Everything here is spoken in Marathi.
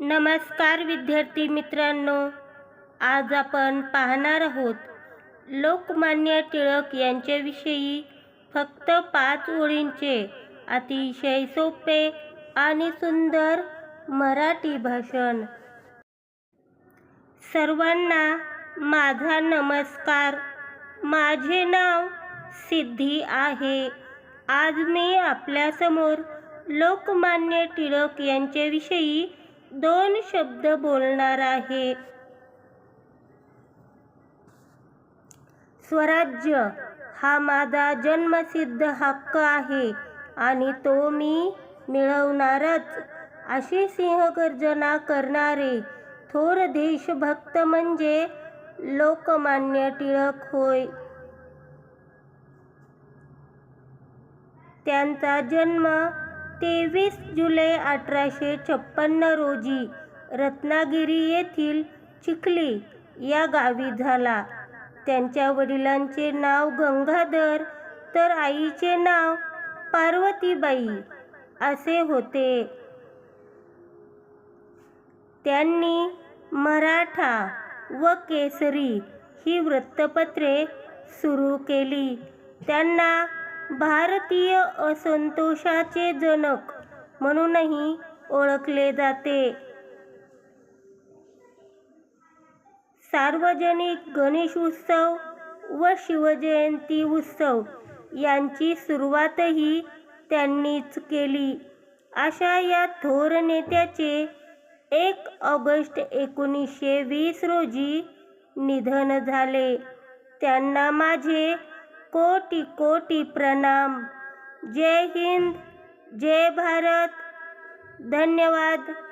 नमस्कार विद्यार्थी मित्रांनो आज आपण पाहणार आहोत लोकमान्य टिळक यांच्याविषयी फक्त पाच ओळींचे अतिशय सोपे आणि सुंदर मराठी भाषण. सर्वांना माझा नमस्कार. माझे नाव सिद्धी आहे. आज मी आपल्यासमोर लोकमान्य टिळक यांच्याविषयी दोन शब्द बोलणार आहे. स्वराज्य हा माझा जन्मसिद्ध हक्क आहे आणि तो मी मिळवणारच. अशी सिंहगर्जना करणारे थोर देशभक्त म्हणजे लोकमान्य टिळक होय. त्यांचा जन्म तेवीस जुलै अठराशे छप्पन्न रोजी रत्नागिरी येथील चिखली या गावी झाला. त्यांच्या वडिलांचे नाव गंगाधर तर आईचे नाव पार्वतीबाई असे होते. त्यांनी मराठा व केसरी ही वृत्तपत्रे सुरू केली. त्यांना भारतीय असंतोषाचे जनक म्हणूनही ओळखले जाते. सार्वजनिक गणेश उत्सव व शिवजयंती उत्सव यांची सुरुवातही त्यांनीच केली. अशा या थोर नेत्याचे एक ऑगस्ट एकोणीसशे वीस रोजी निधन झाले. त्यांना माझे कोटी कोटी प्रणाम. जय हिंद जय भारत. धन्यवाद.